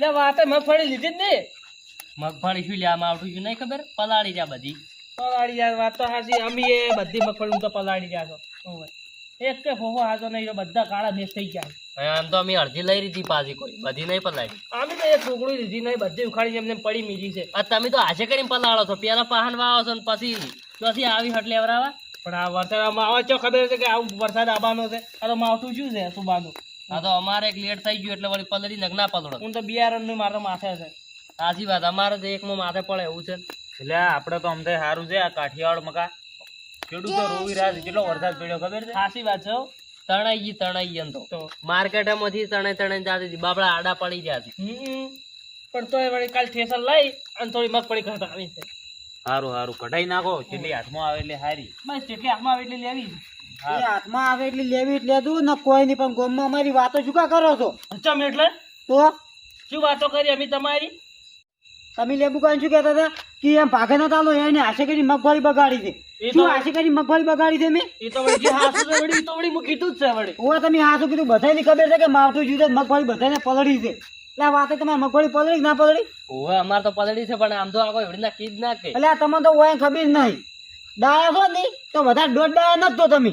લે વાતે મગફળી લીધી જ નહીં મગફળી શું લ્યા આવતું છું નહીં ખબર? પલાળી જા બધી. પલાળી જાય વાત તો હાચી અમી એ બધી મગફળી હું તો પલાળી જા તો એક કે ફોફો હાજો નહીં તો બધા કાળા દેશ થઈ ગયા. આમ તો અમે અડધી લઈ લીધી પાછી કોઈ બધી નહીં પલાળી. અમે તો એક ટુકડી લીધી નહીં બધી ઉખાડી એમને પડી મીધી છે. આ તમે તો આજે કરીને પલાળો છો પેલા પહાન વાવો છો ને પછી પછી આવી હટ લેવરાવા? પણ આ વરસાદ આમાં આવે ચો ખબર છે કે આવું વરસાદ આવવાનો છે? આ તો માવઠું શું છે સુબાનું? આ તો અમારે એક લેટ થઈ ગયું એટલે વળી પલડી નગ ના પલડો હું તો બિયારણનું મારો માથે છે. સાચી વાત અમારે તો એકમાં માથે પડે એવું છે. એટલે આપડે તો અમથે સારું છે આ કાઠિયાવાડ મકા. ખેડૂતો રોવી રહ્યા છે કેટલો વરસાદ પડ્યો ખબર છે? સાચી વાત છે તણાઈ ગઈ તણાઈ ગઈ તો. માર્કેટ માર્કેટમાંથી તણે તણે જાતી હતી બાપડા આડા પડી જતી. પણ તોય વળી કાલ ઠેસર લઈ અને થોડી મગફળી ખાતા આવી છે. સારું સારું કઢાઈ નાખો જેટલી હાથમાં આવે એટલે હારી. બસ જેટલી હાથમાં આવે એટલે લેવી. એ હાથમાં આવે એટલે લેવી એટલે લેતું ને કોઈ નહીં પણ ગોમમાં અમારી વાતો શું કા કરો છો? ચમ એટલે? તો? શું વાતો કરી અમે તમારી? તમે લેબુ કાન શું કહેતા હતા? કે એમ ભાગે ન તાલો એને આશે કરી મગફળી બગાડી છે. શું આશે કરી મગફળી બગાડી છે મેં? એ તો વળી હાસુ તો વળી તો વળી કીધું જ છે વળી. ઓવે તમે હાસુ કીધું બધાની ખબર છે કે માવઠું જુદે મગફળી બધાને પલળી છે. એટલે આ વાતે તમારે મગફળી પલળી ના પલળી? ઓવે અમારે તો પલળી છે પણ આમ તો આ કોઈ એવડી ના કીધ ના કે એટલે આ તમને તો ઓય ખબર નહીં. ડાયા છો નહીં તો વધારે દોઢ ડાયા નથી તમે.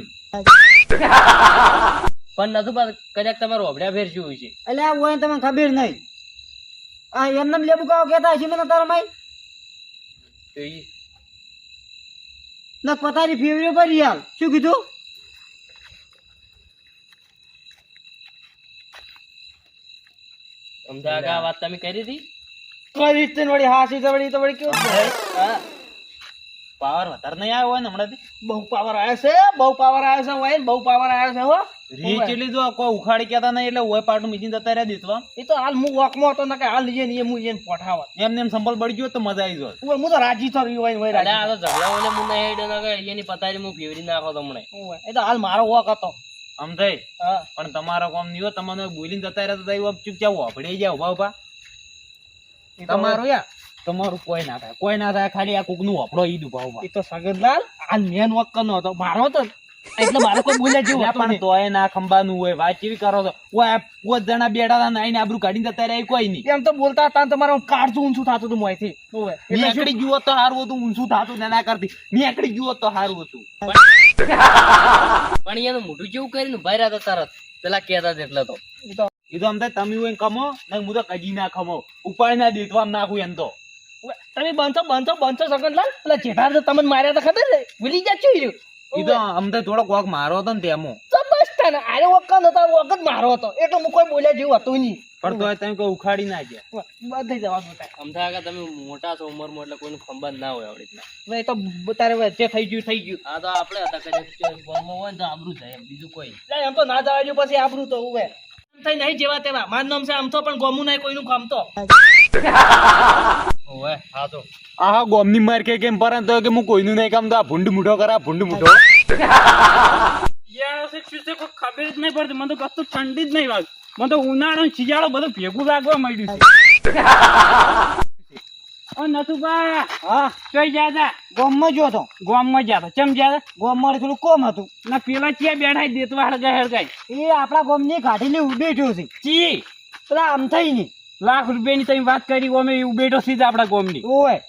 પણ નતું પણ કદાચ તમારું અબડ્યા ફેર શું છે? એટલે આ હોય તમને ખબર નહીં. આ એમને લેબુ કાવ કેતા હશે મને તારા માઈ? તો ઈ ને પતારી ફેવરી પર યાર શું કીધું? અમદાવાદ વાત તમે કરી હતી? કરી વળી હાસી તવડી વળી તો વળી કેવું? હા. પાવર વધારે નહીં આવ્યો હોય ને હમણાંથી. બહુ પાવર આવ્યો છે બહુ પાવર આવ્યો છે હોય બહુ પાવર આવ્યો છે હો. રીચ એટલી જો કોઈ ઉખાડી કેતા નહીં એટલે ઓય પાટું મીચીને જતા રહ્યા દીધવા એ તો હાલ હું વોકમાં હતો ને કે હાલ લઈએ ને હું એને પોઠાવા એમને એમ સંભળ બળી ગયો તો મજા આવી જાય હું હું તો રાજી થયો હોય હોય રાજી આ તો ઝઘડાઓને મુન્ને હેડ ના કે એની પતારી હું ફેવરી નાખો તમને એ તો હાલ મારો વોક હતો. આમ થઈ? પણ તમારો કોમ નહીં હોય તમને બોલીને જતા રહ્યા તો ચૂપચાપ વાપડી જાય ઊભા ઊભા. એ યાર તમારું કોઈ ના થાય. કોઈ ના થાય ખાલી આ કુકનું વાપરો ઈ ઊભા એ તો સગતલાલ આ મેન વોક નો હતો. મારો તો એટલે મારે કોઈ બોલે જેવું પણ. તોય ના ખંભાનું હોય વાત કેવી કરો છો? ઓય પોત જણા બેઠા હતા નાઈને આબરૂ કાઢીને જતા રહ્યા કોઈ નહીં. એમ તો બોલતા હતા ને તમારે કાળજું ઊંચું થતું હતું મોયથી મેકડી જુઓ તો સારું હતું ઊંચું થતું ના કરતી. નીકળી ગયું તો સારું હતું. પણ એનું મોઢું કેવું કરીને ભાઈ રહ્યા હતા તરત? પેલા કહેતા હતા એટલે તો. એ તો આમ થાય તમે કમો ને હું તો કજી ના ખમો. ઉપાય ના દેતો આમ નાખું એમ તો. તમે બનશો બનશો બનશો સગનલાલ એટલે જેઠાર તો તમને માર્યા તો ખબર છે. ભૂલી જા છું ઈ. એ તો અમને થોડો કોક મારો હતો ને તેમો તો બસ તને આરે વખત હતો વોક જ મારો હતો. એટલે હું કોઈ બોલ્યા જેવું હતું નહીં. પણ તોય તમે કોઈ ઉખાડી ના ગયા. બધી જવા અમથા આગળ તમે મોટા છો ઉંમરમાં એટલે કોઈનું ખંભાત ના હોય આવડી રીતના. એ તો તારે જે થઈ ગયું થઈ ગયું. આ તો આપણે હતા કે ફોનમાં હોય ને તો આબરું જાય એમ બીજું કોઈ. એમ તો ના જવા જેવું પછી આબરું તો હવે થઈ નહીં જેવા તેવા. માન નામ છે આમ તો પણ ગોમું નહીં કોઈનું કામ તો ઓવે હા તો. આહા ગોમની માર કે કેમ પર તો કે હું કોઈનું નહીં કામ તો આ ભૂંડ મુઠો કરા ભૂંડ મુઠો. ખબર જ નહીં પડતી. મને તો કશું ઠંડી જ નહીં વાગ મને તો ઉનાળો ને શિયાળો બધું ભેગું લાગવા માંડ્યું છે. ઓ નથુભા. હા? ચોઈ હતા ગોમમાં જો તો? ગામમાં હતા ચમ ગોમ ગોમમાં થોડું કોમ હતું. ના પેલા ચિયા બેઠા દેતવા હળગાય હળગાય. એ આપણા ગોમની કાઢીને ઉભેઠ્યો છે. ચી? પેલા આમ થઈ ને લાખ રૂપિયાની તમે વાત કરી અમે બેઠો સીધા આપણા ગામની. ઓય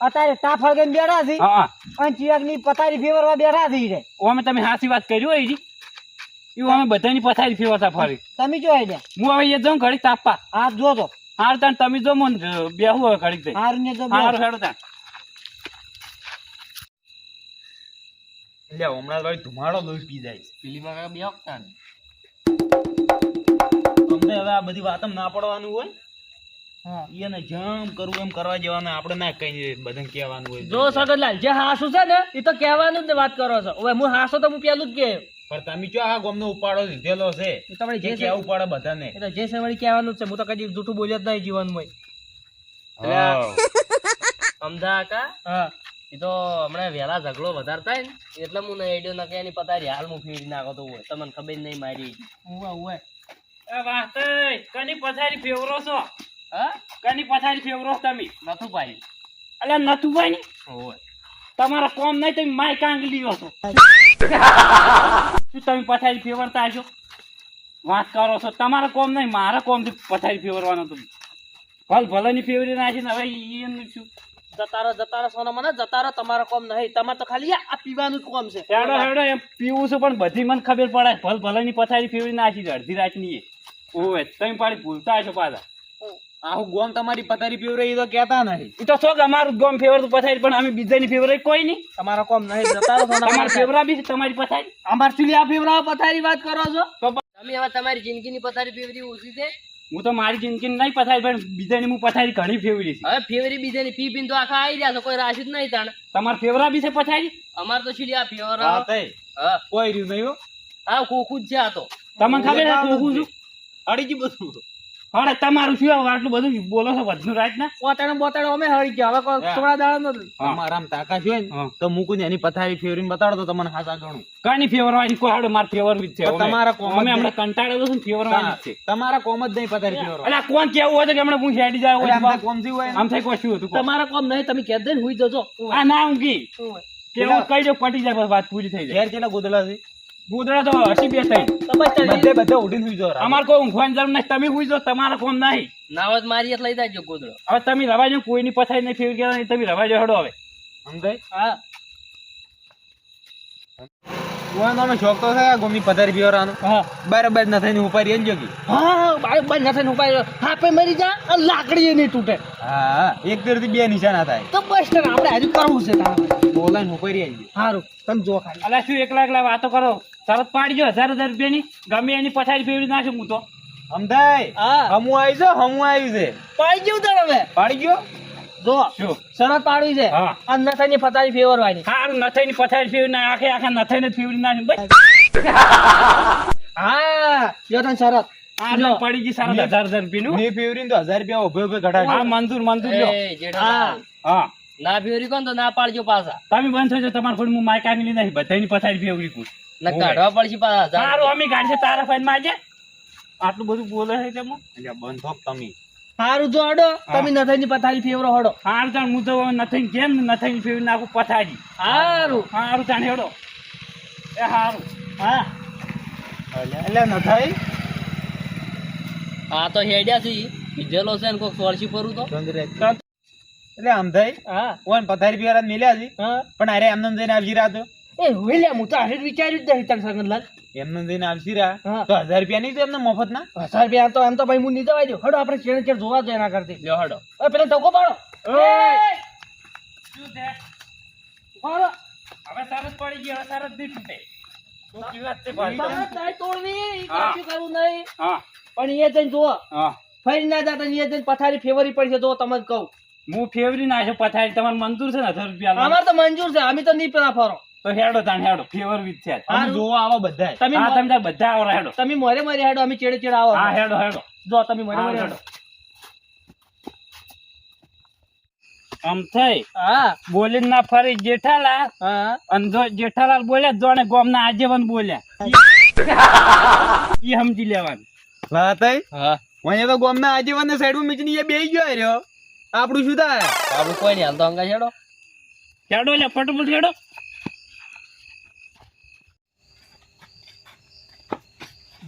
અત્યારે તાપ હળગાઈને બેઠા છે. હા અને ચિરાગની પતારી ફેવરવા બેઠા છે રે. અમે તમે હાસી વાત કરી હોય ઈ એવું અમે બધાની પથારી ફેરવતા ફરી. તમે જો આઈડિયા હું હવે એ જાઉં ઘડી તાપવા. જો તો. હાર તાણ તમે જો મન બેહું હવે ઘડી હારું ને તો હાર હેડો તાણ. લે હમણાં ભાઈ ધુમાડો લોહી પી જાય પેલી માં બે વખતા ને અમને હવે આ બધી વાતમ ના પડવાનું હોય? એને જામ કરવું એમ કરવા જવાનું આપણે ના કઈ બધા કહેવાનું હોય જો સગનલાલ જે હાસુ છે ને એ તો કહેવાનું જ વાત કરો છો. હવે હું હાસો તો હું પેલું જ કે પણ તમે જો આ ગોમનો ઉપાડો લીધેલો છે? તમારે જે કેવું પડે બધાને? એટલે જે છે વળી કહેવાનું છે. હું તો કદી જૂઠું બોલ્યો જ નહીં જીવનમાં સમજા કા? હા. એ તો હમણાં વહેલા ઝઘડો વધારે થાય ને એટલે હું નહીં આઈડિયો નાખે એની પતારી હાલ હું ફેરી નાખો તો હોય. તમને ખબર નહીં મારી. ઉવે ઉવે. વાહ કની પથારી ફેવરો છો? હા? કની પથારી ફેવરો છો તમે નથું ભાઈ અલ્યા નથુભાઈ ને? હોય. તમારા કોમ નહીં તમે માય કાંગલી છો. શું તમે પથારી ફેવરતા છો? વાત કરો છો. તમારા કોમ નહીં મારા કોમથી પથારી ફેવરવાનો તમે. ભલ ભલાની ફેવરી નાખીને હવે ઈ એનું શું? જતા રહો જતા રહો સોના મને જતા રહો તમારો કોમ નહીં. તમારે તો ખાલી આ પીવાનું જ કોમ છે. હેડો હેડો એમ પીવું છું પણ બધી મને ખબર પડે. ભલ ભલાની પથારી ફેવરી નાખી છે અડધી રાતની એ. ઓવે તમે પાડી ભૂલતા છો પાછા. આખું ગોમ તમારી પથારી પીવરે એ તો કહેતા નહીં. એ તો શોખ અમારું ગોમ ફેવર તો પથારી પણ અમે બીજાની ફેવર કોઈ નહીં. તમારો કોમ નહીં જતા સોના ફેવરા બી તમારી પથારી. અમાર ચૂલી આ ફેવરા પથારી વાત કરો છો? તમે હવે તમારી જિંદગીની પથારી ફેવરી ઓછી છે? હું તો મારી જિંદગી નહીં પથારી પણ બીજાની હું પથારી ઘણી ફેવરી છે. હવે ફેવરી બીજાની પી પીને તો આખા આવી રહ્યા છો કોઈ રાશિ જ નહીં તાણ. તમાર ફેવરા બી છે પથારી? અમાર તો છીલી આ ફેવરા. હા તઈ. હા. કોઈ રીત નહીં હા. કોકુ જ છે આ તો. તમને ખબર છે કોકુ છું અડી ગયું બધું. અરે તમારું શું આટલું બધું બોલો છો બધું રાત ના પોતાને બોતાડો અમે હળી ગયા. હવે થોડા દાડા નો તમારા તાકા છે ને તો મૂકું ને એની પથારી ફેવરીને બતાડો તો તમને હાથા ગણું. કાની ફેવર વાળી? કોઈ હાડો માર ફેવર બી છે તમારા કોમ જ અમે નહીં. હમણાં કંટાળેલો છું ફેવર વાળી છે? તમારા કોમ જ નહીં પથારી ફેવર અલા કોણ કેવું હોય તો કે હમણે હું હેડી જાય હોય આમ કોમથી હોય આમ થઈ કોઈ શું હતું તમારા કોમ નહીં તમે કહેતા ને હુઈ જજો. આ ના ઊંઘી. કેવું? કઈ જો પટી જાય બસ વાત પૂરી થઈ જાય. ઘેર કેટલા ગોદલા છે? ગુદરા તો હસી બે થઈ બધે બધે ઉડીને સુઈ જાઓ અમાર કોઈ ઊંઘવાની જરૂર નહીં. તમે હુઈ જાઓ તમારા કોમ નહીં. નાવત મારી લઈ જાજો ગોદડો. હવે તમે રવા જાઓ કોઈની પથારી નહીં ફેવર ગયા નહીં તમે રવા હેડો હવે. સમજાય? હા. શોખ તો ગોમી બરાબર ન થઈને ઉપર એમ જોગી હા બાળક બંધ થઈને ઉપાય હાપે મરી જા અને લાકડી નહીં તૂટે. હા એક તીરથી બે નિશાના થાય. તો બસ આપણે હજુ કરવું છે તારે. બોલાઈને ઉપર આવી ગયું સારું તમે જો ખાલી. અલા શું એકલા એકલા વાતો કરો? તરત પાડજો હજાર હજાર રૂપિયાની. ગમે એની પથારી ફેરવી નાખું હું તો. સમજાય હા. હમું આવી છે હમું આવી છે. પાડી ગયું તારે હવે? પાડી ગયો? જો શરત પાડવી છે. હા. અને નથાની ફતારી ફેવરવાની સારું નથાઈની પથારી ફેવરી ના આખે આખા નથાઈને ફેવરી નાખું બસ. હા જો તને શરત આ પડી ગઈ સારા હજાર હજાર રૂપિયાનું. મેં ફેવરીને તો હજાર રૂપિયા ઉભે ઉભે ઘટાડે હા મંજૂર એ હા. ના ફેવરી કોણ તો ના પાડજો પાછા. તમે બંધ થજો તમારે થોડી હું માયકા ની લીધા બધાની પથારી ફેવરી પૂછ ના કાઢવા પડશે પાછા હજાર અમે કાઢશે તારા ફાઈન માજે આટલું બધું બોલે છે તેમ? એટલે બંધ તમે. સારું જો હડો. તમે નથાની પથારી ફેવરો હડો. સારું તાણ હું તો નથી કેમ નથી ફેવરી નાખું પથારી. સારું સારું તાણ હેડો. એ સારું હા. એટલે નથાઈ? હા આ તો હેડ્યા છે. કીધેલો છે ને કોક સોળસી ફરું તો. એટલે આમ થાય? હા. ઓન પથારી ફેવરા મેલ્યા છે. હા. પણ અરે એમને જઈને આવી રાત એ હું તો આને વિચાર્યું જ નહીં તને સગનલાલ એમને જઈને આવશી રહ્યા. તો હજાર રૂપિયા નહીં તો એમને મફત ના હજાર રૂપિયા તો એમ તો ભાઈ હું નહીં દવાઈ દઉં હડો આપણે ચેડ ચેડ જોવા જાય એના કરતી લ્યો હડો. હવે પેલા ટકો પાડો. શું છે? પાડો હવે સરસ પડી ગયો હવે સરસ નહીં છે તારે તારે પણ એ જઈને જુઓ. ફરી ના જતા એ જઈને પથારી ફેવરી પડશે જો તમે કહું. હું ફેવરી નાખ્યો પથારી. તમારે મંજૂર છે ને હજાર રૂપિયા અમારે અમાર તો મંજૂર છે અમે તો નહીં પેલા ફરો. તો હેડો તાણ હેડો. ફેવર વિથ છે. અમે સારું. આવો બધા તમે હા તમે બધા આવો હેડો. તમે મોરે મોરે હેડો અમે ચેડે ચેડે આવો. હા હેડો હેડો. જો તમે મોરે હા, મોરે હેડો. આમ થઈ. હા. બોલી ના ફરી જેઠાલાલ. હા. અંધો જેઠાલાલ બોલ્યા જોણે ગોમના આજીવન બોલ્યા. ઈ સમજી લેવાનું. વાત થઈ હા. અહીંયા તો ગોમના આજીવન ને સાઈડમાં મીચની એ બેહી ગયો રહ્યો આપણું શું થાય? આપણું કોઈ નહીં હાલ તો અંગા છેડો છેડો લે ફટફટ હેડો.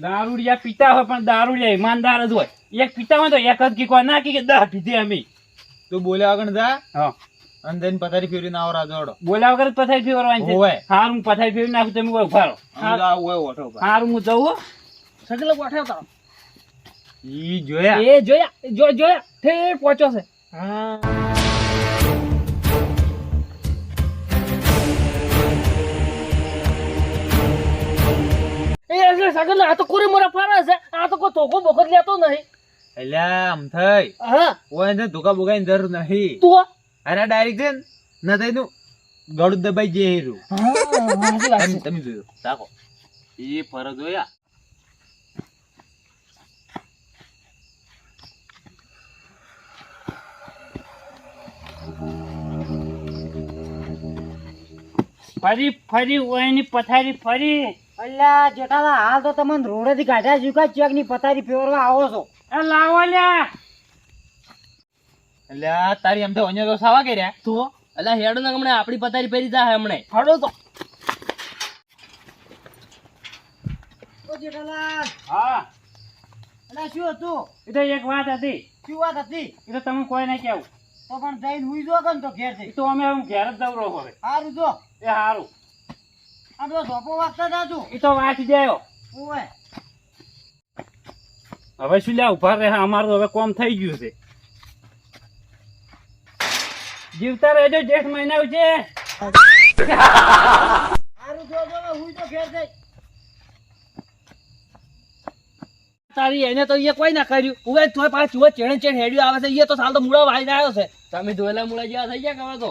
દારૂડિયા પીતા હોય પણ દારૂડિયા ઈમાનદાર જ હોય. એક પીતા હોય તો એક જ કીકો નાખી ના કી કે દહ પીધી અમે. તું બોલ્યા વગર જા. હા. અને then પથારી ફેરીને આવો રાજો બોલ્યા વગર પથારી ફેરવાની છે. હોય હારું હું પથારી ફેરવી નાખું તમે ઊભા રહો. અમે હોય ઓઠો પર. હારું હું જવું હો. સગલો ગોઠવતા ઈ જોયા. એ જોયા જો જોયા. ઠેર પહોંચ્યો છે. હા. એ એટલે સગલો આ તો કોરી મોરા ફારા છે. આ તો કોઈ ધોકો બોકો લેતો નહીં. એટલે આમ થઈ. હા. ઓય ને ધોકા બોકાની જરૂર નહીં. તું અરે ડાયરેક્ટ છે ને થઈ તું ગળું દબાઈ જે હેરું. હા સાચી વાત તમે જોયો રાખો. એ ફરક જોયા ફરી ફરી ઓયની પથારી ફરી. અલ્યા જેઠાલા હાલ તો તમને રોડેથી ગાઢા જીકા ચેકની પથારી ફેરવા આવો છો. એ લાવો લ્યા. અલ્યા તારી આમ તો અહીંયા તો સાવા કર્યા. તો અલ્યા હેડો ને હમણાં આપણી પથારી પહેરી જાય હમણે. હડો તો. જેઠાલાલ. હા. અલ્યા શું હતું? એ તો એક વાત હતી. શું વાત હતી? એ તો તમે કોઈ નહીં કેવું. તો પણ જઈને હુઈ જો તો ઘેર તો અમે હું ઘેર જ દવરો હવે. સારું જો. એ સારું આ તો ધોપો વાગતા જાજુ એ તો વાંચી જાય ઓય. હવે શું લ્યા ઊભા રહે અમારું હવે કોમ થઈ ગયું છે. જીવતા રહેજો જેઠ મહિના છે તારી એને તો એ કોઈ ના કર્યું. ઉવે તોય પાછું ચેણે ચેણ હેડ્યું આવે છે. એ તો સાલ તો મૂળો આવ્યો છે. તમે ધોયેલા મૂળા જેવા થઈ ગયા ખબર તો?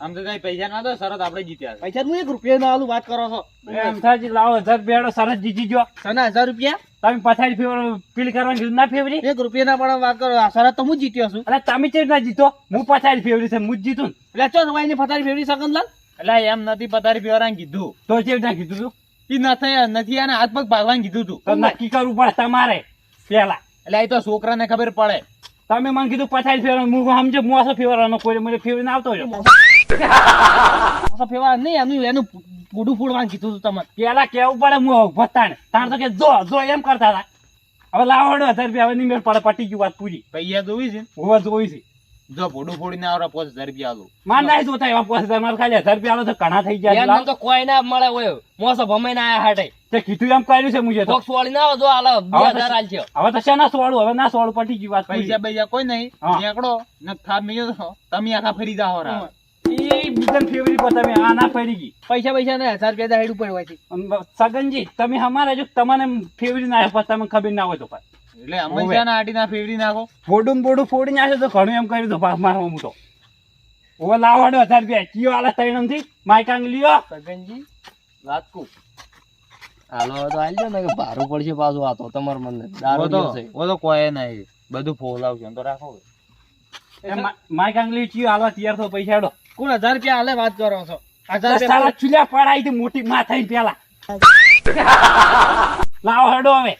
આમ તો કઈ પૈસા ના દો સરત આપણે જીત્યા પૈસા હું એક રૂપિયા ના આલું વાત કરો છો? એમ થાજી લાવો હજાર બેડો સરત જીતી ગયો. તને હજાર રૂપિયા? તમે પછાડી ફેવર પીલ કરવાની કીધું ના ફેવરી? એક રૂપિયા ના પણ વાત કરો સરત તો હું જીત્યો છું. અરે તમે ચેર ના જીતો? હું પછાડી ફેવરી છે હું જ જીતું ને. એટલે ચો તમારી ની ફતારી ફેરવી શકનલાલ એટલે એમ નથી પથારી પીવરાને કીધું. તો ચેર ના કીધું તું? ઈ નથી નથી આને હાથ પગ ભાગવાનું કીધું તું. તો નક્કી કરવું પડે તમારે પેલા એટલે એ તો છોકરાને ખબર પડે. તમે મને કીધું પછાડી ફેરવાનું હું સમજો મોસો ફેરવાનો કોઈ મને ફેરવીને આવતો રહ્યો. પાછો ફેરવા નહીં એનું એનું પૂડું ફૂડવાનું કીધું હતું તમને. પેલા કેવું પડે હું ભત્તાને તાણ તો કે જો જો એમ કરતા હતા. હવે લાવડો હજાર રૂપિયા હવે નિમેળ પડે પટી ગયું વાત પૂરી. પૈસા જોવી છે? ને? હોવા જોવી છે. જો ભોડું ફોડીને આવરા પાંચ હજાર રૂપિયા આલું. માર નાય જોતા એવા પાંચ હજાર મારે ખાલી હજાર રૂપિયા આલો તો ઘણા થઈ ગયા. એમ તો કોઈ ના મળે હોય. મોસો ભમાઈને આયા હાટે. તે કીધું એમ કર્યું છે મુજે તો. સોળી ના જો આલો બે હવે તો- છે હવે તો શેના સોળું? હવે ના સોળું પટી ગયું વાત પૈસા પૈસા કોઈ નહીં. નેકડો ને ખા મેળ્યો તમે આખા ફરી જાઓ રા એ બીજા ફેવરી પર તમે આ ના પડી ગઈ? પૈસા પૈસા ને હજાર રૂપિયા હેડું પડવા છે. સગનજી તમે અમારે જો તમને ફેવરી ના આવ્યો તમને ખબર ના હોય તો. એટલે હંમેશા ના ફેવરી નાખો ફોડું બોડું ફોડી નાખે તો ઘણું એમ કર્યું તો પાછ મારવા હું તો હવે લાવડો હજાર રૂપિયા. કયો આલે તૈણથી માઇકાંગ લ્યો. સગનજી વાત કુ હાલો તો આલજો ને કે ભારું પડશે પાછું. આ તો તમાર મને દારૂ તો ઓ તો કોઈ નહીં. બધું ફોલાવશે એમ તો રાખો માઇકાંગ લી ચિયો આલવા તૈયાર થો પૈસા હેડો કોણ હજાર રૂપિયા હાલે વાત કરો છો? હજાર રૂપિયા ચૂલ્યા પડાઈ હતી મોટી માથાઈ પેલા. લાવો હડો હવે.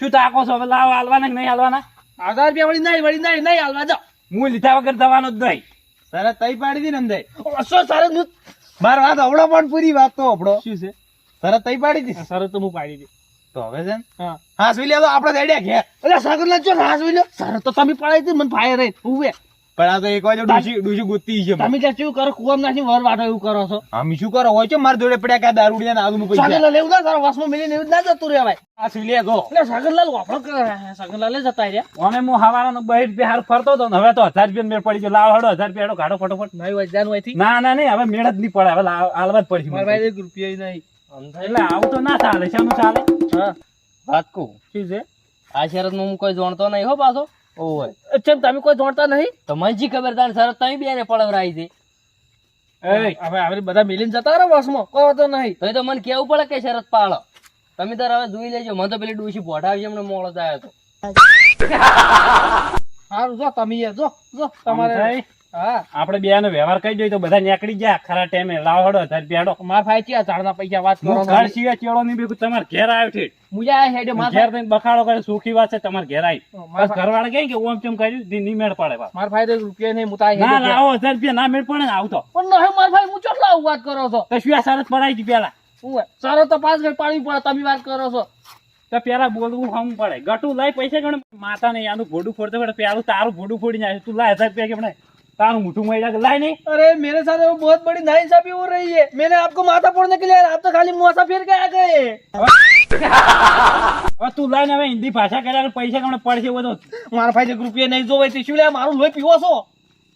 શું તાકો છો? હવે લાવો હાલવાના કે નહીં હાલવાના? હજાર રૂપિયા વળી નહીં વળી નહીં નહીં હાલવા જો હું લીધા વગર દવાનો જ નહીં. તારે તઈ પાડી દી ને અંદર. ઓછો સરસ હું માર વાત અવડો પણ પૂરી વાત તો હવડો શું છે? તારે તઈ પાડી દી. સર તો હું પાડી દી તો હવે છે ને? હા. હા સુઈ લે તો આપણે થઈડ્યા ઘેર. એટલે સાગર લાલ હાસ વિલ્યો સર તો તમે પડાઈ દી મને ફાયર રહી ઉવે. પણ આ તો એક વાર ડૂસી ડૂસી ગુત્તી છે તમે ત્યાં શું કરો કુવામ નાખી વર વાટો એવું કરો છો? અમે શું કરો. હોય છે માર જોડે પડ્યા કે દારૂડિયા ને આલુ સાગર પૈસા? લાલ એવું ના તારા વાસમાં મિલીને એવું ના જતું રે ભાઈ આ સુઈ લે તો એટલે સાગર વાપરો કરે જતા રહ્યા? અમે હું હવારાનો બહાર રૂપિયા ફરતો હતો હવે તો હજાર રૂપિયા મેળ પડી ગયો. લાવ હડો હજાર રૂપિયા હેડો કાઢો ફટોફટ. નહીં હોય જાન ના ના નહીં હવે મેળ જ નહીં પડે. હવે લાવ- હાલવા જ પડશે મારા ભાઈ એક રૂપિયા નહીં. એટલે આવું તો ના ચાલે. શાનું ચાલે? હા. વાત કહું? શું છે? આ શરત હું કોઈ જાણતો નહીં હો પાછો. ઓય. ચમ તમે કોઈ જોડતા નહીં? તો મને જી ખબર તારી તમે બે ને પડાવરાઈ છે. એય, હવે આપણે બધા મિલીન જતા રહો વાસમાં કોઈ વાંધો નહીં. તો એ તો મને કેવું પડે કે શરત પાળો તમે તાર હવે જોઈ લેજો મને તો પેલી ડૂસી બોટાવી એમને મોળો આવ્યો હતો સારું જો તમે જો જો તમારે આપણે બે નો વ્યવહાર કરી દઈએ તો બધા નીકળી ગયા. ખરા ટાઈમે લાવડો રૂપિયા હેડો મારા ચિયા પૈસા વાત કરો ઘર સિવાય ચેડો નહીં બી તમારે ઘેર આવ્યો છે. મુજા આ હેડે મારા ઘેર થઈને બખાડો કરે સુખી વાત છે તમારે ઘેર આવી બસ ઘરવાળા કહે કે ઓમ ચમ કર્યું દી નહીં મેળ પડે. મારા ભાઈ તો રૂપિયા નહીં મુતા ના લાવો હજાર રૂપિયા ના મેળ પડે ને આવતો. પણ નહીં મારા ભાઈ હું ચોટલા આવું વાત કરો છો? તો શું આ સરસ પડાઈ હતી પેલા? સારો તો પાંચ ઘડી પાણી પડે તમે વાત કરો છો. તો પેલા બોલવું હમ પડે. ગટું લઈ પૈસા ગણ માતા ને આનું ભોડું ફોડતો પડે પેલું તારું ભોડું ફોડી નાખે તું લાય હજાર રૂપિયા કે મને તારું મોટું મળી જાય લાય નહીં अरे मेरे साथ वो बहुत बड़ी नाइंसाफी हो रही है मैंने आपको माथा फोड़ने के लिए आप तो खाली मुआसा फिर के आ गए હવે તું લાય ને હવે હિન્દી ભાષા કર્યા પૈસા ગણ પડશે બધો મારા ભાઈ એક રૂપિયા નહીં જોવે તે શું લે મારું લોહી પીવો છો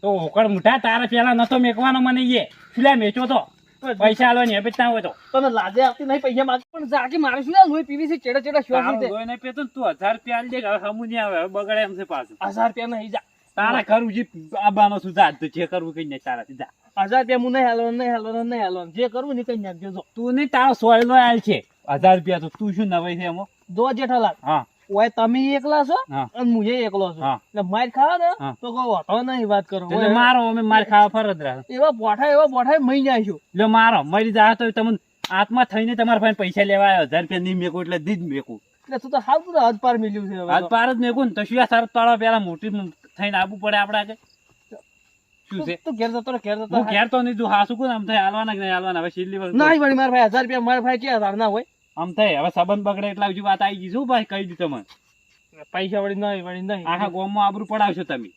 તો હોકડ મુઠા તારા પેલા નતો મેકવાનો મને એ શું મેચો તો પૈસા આલવાની હવે ના હોય તો તને લાજે આપતી નહીં પૈસા માંગ પણ જાકે મારે શું લે લોહી પીવી છે ચેડા ચેડા શ્વાસ તારું લીધે લોહી નહીં પીતો ને તું હજાર રૂપિયા આલી દે કે હવે હમું નહીં આવે હવે બગડે એમ છે પાછું હજાર રૂપિયા નહીં જા તારા કરું જે આબાનો શું જા જે કરવું કઈ નહીં તારા જા. હજાર રૂપિયા હું નહીં હાલવાનું નહીં હાલવાનું નહીં હાલવાનું. જે કરવું ને કઈ નાખજો જો. તું નહીં તારો સોયલો આલ છે. હજાર રૂપિયા તો તું શું નવાઈ છે એમાં? જો જેઠાલાલ હા. ઓય તમે એકલા છો? અને હું એકલો છું. એટલે માર ખાવા ને તો કહો વાતો નહીં વાત કરો. એટલે મારો અમે માર ખાવા ફરજ રાખ. એવા પોઠા એવા પોઠા મહી જાય છું. એટલે મારો મરી જાય તો તમને આત્મા થઈને તમારા પાસે પૈસા લેવા આવ્યો. હજાર રૂપિયા નહીં મેકું એટલે દીજ મેકું. એટલે તું તો હાલ તું હદ પાર મિલ્યું છે હદ પાર જ મેકું ને તો શું આ સારું તાળા પેલા મોટી થઈને આવવું પડે આપડે આગળ શું છે? તું- તું ઘેર જતો ઘેર જતો હું ઘેર તો નહીં તું હાસું કોણ આમ થાય હાલવાના કે નહીં હાલવાના? હવે છેલ્લી વાર નહીં વળી મારા ભાઈ હજાર રૂપિયા મારા ભાઈ ક્યાં હજાર ના હોય? આમ થાય હવે સંબંધ બગડે એટલા હજુ વાત આવી ગઈ શું ભાઈ કહી દીધું મને પૈસા વળી નહીં વળી નહીં. આખા ગોમમાં આબરૂ પડાવશો તમે.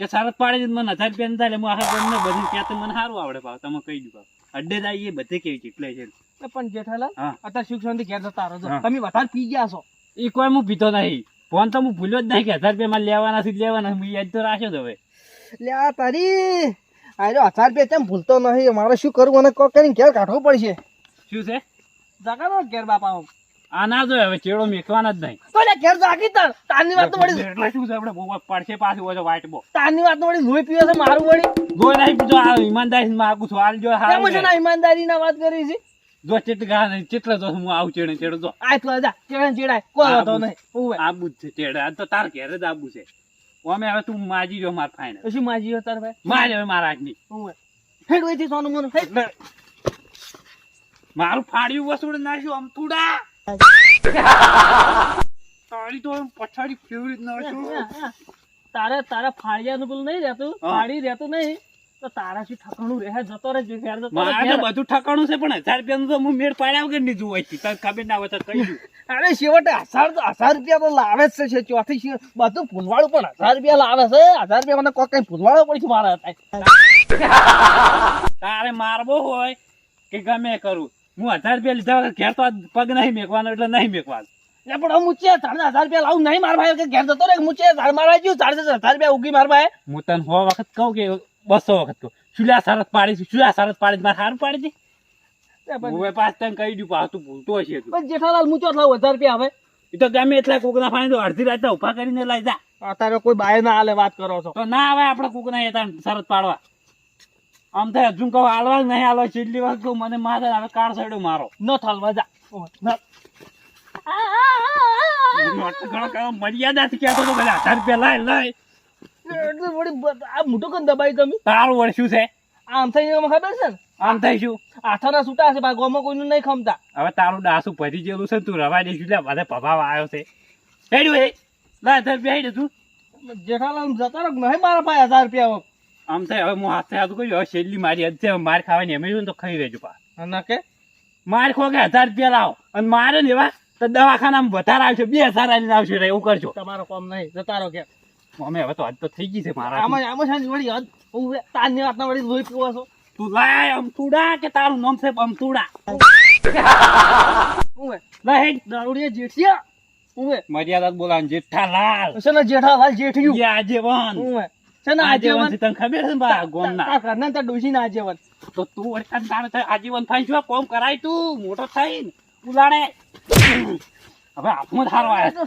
કે શરત પાડી મને હજાર રૂપિયા એટલે હું આખા ગામને બધું ક્યાં મને સારું આવડે ભાવ તમે કહી દીધું અડ્ડે જાય બધે કેવી છે એટલે છે. પણ જેઠાલાલ. અત્યારે સુખ શાંતિ ઘેર જતા રહો તમે વધારે પી ગયા છો. એ કોઈ હું પીતો નહીં. ફોન તો હું ભૂલ્યો જ નહીં કે હજાર રૂપિયા મારે લેવાના છે લેવાના હું યાદ તો રાખ્યો જ હવે. લે આ તારી. આયરો હજાર રૂપિયા કેમ ભૂલતો નહીં? મારે શું કરવું અને કોક કરીને ઘેર કાઢવો પડશે. શું છે? જાગાનો ઘેર બાપા. આ ના જોય હવે ચેડો મેકવાના જ નહીં. તો લે ઘેર જાગી તાર. તારની વાત તો વળી એટલે શું છે? આપણે બહુ પડશે પાછું હોય વાઈટ બો તારની વાત તો વળી લોહી પીવે છે મારું વળી. જો નહીં પીતો આ ઈમાનદારી માગું છું હાલ જો હાલ કેમ ઈમાનદારી ના વાત કરી છે? જો ચેટ ગા ચેટલે તો હું આવું ચેડે ચેડો જો આય જા ચેડા ચેડાય કોઈ હા, નહીં ઓવે આબુ છે ચેડે. આ તો તાર ઘેર જ આબુ છે. અમે હવે તું માજી જો માર ફાઈન પછી માજી હો તાર ભાઈ? મારે હવે મારા હાથની. ઓવે હેડ વઈથી સોનું મોનું હેડ. મારું ફાડ્યું વસુડ નાખ્યું આમ તુડા તારી તો પછાડી ફેવરી જ નાખ્યું? તારે તારે ફાળિયાનું પેલું નહીં રહેતું. ફાડી રહેતું નહીં. તો તારાથી ઠકાણું રહે જતો રહે ઘેર જતો રહે મારે બધું ઠકાણું છે પણ હજાર રૂપિયાનું તો હું મેળ પાડ્યા વગર નહીં જોવાય છે તને ખબર ના હોય તો કહી દઉં. અરે છેવટે હજાર તો હજાર રૂપિયા તો લાવે જ છે ચોથી બધું ફૂલવાળું પણ હજાર રૂપિયા લાવે છે. હજાર રૂપિયા મને કોઈ કઈ ફૂલવાળો પડશે મારા તારે મારવો હોય કે ગમે કરું. હું હજાર રૂપિયા લીધા વગર ઘેર તો પગ નહીં મેકવાનો એટલે નહીં મેકવાનો. પણ હું છે સાડે હજાર રૂપિયા લાવું નહીં મારવા કે ઘેર જતો રહે મૂચે છે મારવા ગયું સાડે હજાર રૂપિયા ઉગી મારવા હું તને સો વખત કહું કે બસો વખત કહું. ચૂલ્યા સરસ પાડી છે ચૂલ્યા સરસ પાડી છે, મારે સારું પાડી દે હવે પાસ તને કહી દઉં પાછું તું ભૂલતો હશે પણ જેઠાલાલ હું ચોટલા વધારે હજાર રૂપિયા હવે? એ તો ગમે એટલા કોકના ફાણી તો અડધી રાત ઊભા કરીને લઈ જા. અત્યારે કોઈ બાય ના હાલે વાત કરો છો. તો ના આવે આપણે કોકના એ શરત પાડવા. આમ થાય હજુ કહું હાલવા જ નહીં હાલવા છેલ્લી વાર કહું મને માથે હવે કાળ સાઈડો મારો. ન થાલવા જા મર્યાદાથી કહેતો તો પેલા હજાર રૂપિયા લાય લાય. એટલે વળી આ મોટું કન દબાઈ તમે? તારું વળ શું છે? આમ થઈ ખબર છે ને? આમ થઈ શું? આથાના છૂટા છે ભાઈ ગોમાં કોઈનું નહીં ખમતા. હવે તારું ડાસું ભરી જેવું છે તું રવા દઈશું લે બધે પભાવ આવ્યો છે. હેડ્યું હે. લાય હજાર રૂપિયા હેડે તું. જેઠાલાલ જતા રહો નહીં મારા પાસે હજાર રૂપિયા આમ થાય હવે હું હાથે હાથ કહ્યું હવે છેલ્લી મારી હદ છે માર ખાવાની એમ તો ખાઈ રહેજો પા ના કે? માર ખો કે હજાર રૂપિયા લાવો. અને મારે ને એવા તો દવાખાનામાં વધારે આવશે બે હજાર આવીને આવશે એવું કરજો. તમારો કામ નહીં જતા રહો કે અમે હવે તો આજ તો થઈ ગઈ છે મારા આમાં આમાં છે ને વળી હદ. તારની વાતના વળી લોહી પીવો છો. તું લાય અમથુડા કે તારું નામ છે અમથુડા? હું લાય દારૂડિયા જેઠિયા. હું મર્યાદા બોલાવ જેઠાલાલ. છે ને જેઠાલાલ જેઠિયું. આજેવન હું છે ને આજીવન તને ખબર છે બા ગોમના આજીવન તો તું વરસાદ તારે થાય આજીવન થાય છે કોમ કરાય તું મોટો થાય ને ઉલાડે. હવે હાથમાં થારો આવ્યો.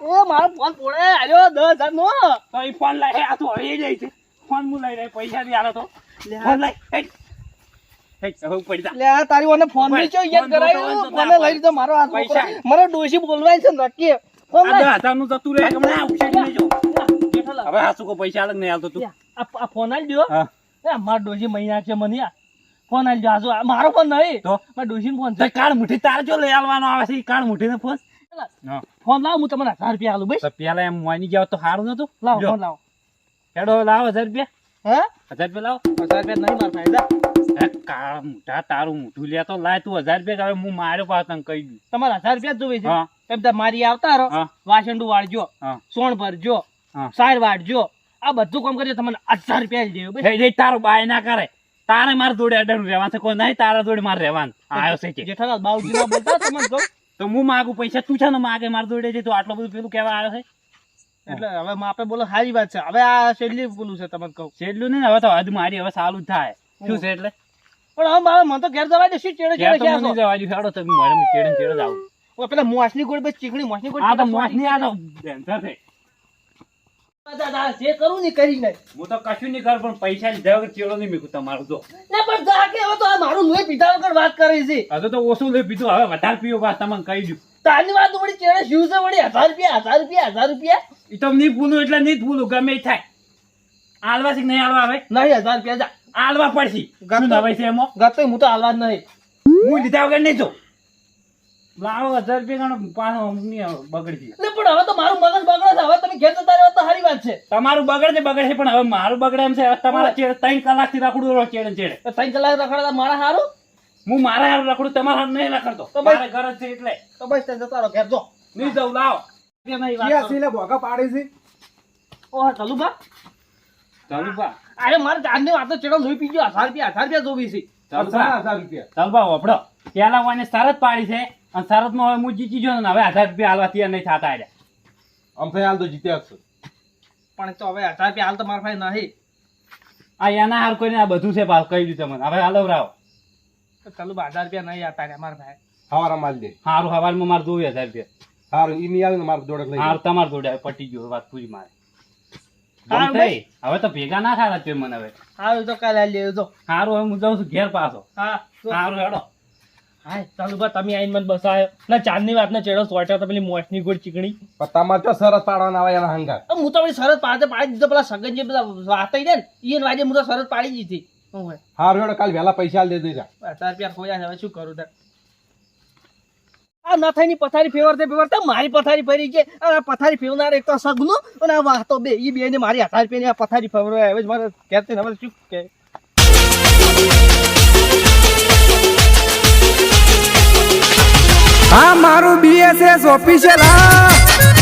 એ મારો ફોન પોડે આલ્યો દસ હજાર નો. તો એ ફોન લઈ આ તો હવે જાય છે. ફોન હું લઈ રહ્યો પૈસા ની આલો તો. ફોન લઈ મારો ફોન નહીં મારો આ. ફોન નહીં. કાળ મુઠી તારે જો લઈ આવવાનો આવે છે કાળ મુઠી ને ફોન ફોન લાવ હું તમને હજાર રૂપિયા આલું ભાઈ પેલા એમ મોની જાવ તો સારું નતું. લાવ ફોન લાવો. હેડો લાવ હજાર રૂપિયા. હે? હજાર રૂપિયા લાવો. હજાર રૂપિયા નહીં મારા ફાયદા હે, તારું મુઠું લે તો લાય તું હજાર રૂપિયા હવે હું માર્યો પાછો તને કહી દઉં. તમારે હજાર રૂપિયા જોવે છે. એમ તો મારી આવતા રહો. વાસંડું વાળજો સોણ ભરજો સાર વાળજો. આ બધું કામ કરીએ તમને હજાર રૂપિયા જ દેવું તારું બાય ના કરે. તારે મારા જોડે અડર રહેવાનું છે કોઈ નહીં તારા જોડે મારે રહેવાનું. આવ્યો છે જેઠાલાલ બાવજી બોલતા તમને કહું તો હું માગું પૈસા તું છે ને માગે મારા જોડે છે તું આટલો બધું પેલું કેવા આવે છે? એટલે હવે માપે બોલો સારી વાત છે. હવે આ શેડલી બોલું છે તમને કહું. શેડલું નહીં હવે તો હદ મારી હવે સારું થાય. શું છે એટલે? પણ હવે મારે મને તો ઘેર જવા દે શું ચેડે ચેડે તો મને જવા દે હેડો તમે મારે ચેડે ચેડે જ પેલા મોસની ગોળ બસ ચીકણી મોસની ગોળ આ તો મોસની આ તો ભેંસા છે. દાદા, જે કરું ને કરી નહીં હું તો કશું નહીં કરું પણ પૈસા લીધા વગર ચેડો નહીં મેકું તમારું જો. ના પણ જા કે હવે તો આ મારું લોહી પીધા વગર વાત કરી છે. હજુ તો ઓછું લઈ પીધું હવે વધારે પીવો પાસ તમને કહી દઉં. તારની વાત વળી ચેડે શું છે વળી હજાર રૂપિયા હજાર રૂપિયા હજાર રૂપિયા. એ તો નહીં ભૂલું એટલે નહીં ભૂલું ગમે થાય. આલવા છે નહીં આલવા હવે? નહીં હજાર રૂપિયા જા. આલવા પડશે. શું નવાઈ છે એમાં? ગતો હું તો આલવા જ નહીં. હું લીધા વગર નહીં જો. લાવો હજાર રૂપિયા પાછો નહીં બગડી એટલે પણ હવે તો મારું મગજ બગડે છે હવે તમે ઘેર જતા રહ્યો તો સારી વાત છે. તમારું બગડે બગડે પણ હવે મારું બગડે એમ છે હવે તમારા ચેડે ત્રણ કલાકથી રખડું રહો ચેડે ચેડે. ત્રણ કલાક રખડતા મારા હારું? હું મારા હારું રખડું તમારા હારું નહીં રખડતો. તો મારે ઘર છે એટલે. તો બસ તમે જતા રહો ઘેર જો. નહીં જવું લાવો. કે નહીં વાત છે ભોગા પાડે છે. ઓહ કલુબા ચાલુ અરે મારે જાનની વાતો ચેડો લોહી પી ગયો હજાર રૂપિયા હજાર રૂપિયા જોવી છે. હજાર રૂપિયા. વપડો પેલા વાને શરત પાડી છે અને શરતમાં હવે હું જીતી ગયો ને હવે હજાર રૂપિયા હાલવા તૈયાર નહીં થતા આર્યા અમથે હાલ તો જીત્યા હશો પણ તો હવે હજાર રૂપિયા હાલ તો મારા પાસે નહીં. આ એના હાર કોઈને આ બધું છે પાછું કહી દીધું મને હવે હાલો રાવ ચાલુ હજાર રૂપિયા નહીં આપતા મારા ભાઈ હવાર માલ દે. હારું હવારમાં મારે જોવું હજાર રૂપિયા. સારું ઈ નહીં આવે ને મારે જોડે લઈ હારું તમારે જોડે હવે પટી ગયો હવે વાત પૂરી મારે. હારું હવે તો ભેગા ના ખાતા તે મને હવે. સારું તો કાલે લેજો. સારું હવે હું જાઉં છું ઘેર પાછો. હા તો- હારું હેડો. હાય ચાલુ બા તમે આઈને મને બસાયો. ના ચાંદની વાત ને ચેડો તો પેલી મોસની ગોળ ચીકણી. પણ તમારે તો સરસ પાડવાના આવે એના હંગાર હું તો શરત પાડે પાડી દીધો પેલા સગન જે બધા વાત થઈ ને ઈ વાજે હું તો શરત પાડી દીધી. હું હેડો કાલ વહેલા પૈસા દે દેજા હજાર રૂપિયા ખોયા હવે શું કરું તાર? આ નથાઈની પથારી ફેવરતે ફેવરતે મારી પથારી ફરી છે આ પથારી ફેવનાર એક તો સગનો અને આ વાહતો બે એ બે ને મારી હજાર રૂપિયાની આ પથારી ફેરવાય આવે મારે કહેતે હવે શું કે? આ મારું બીએસએસ ઓફિસિયલ આ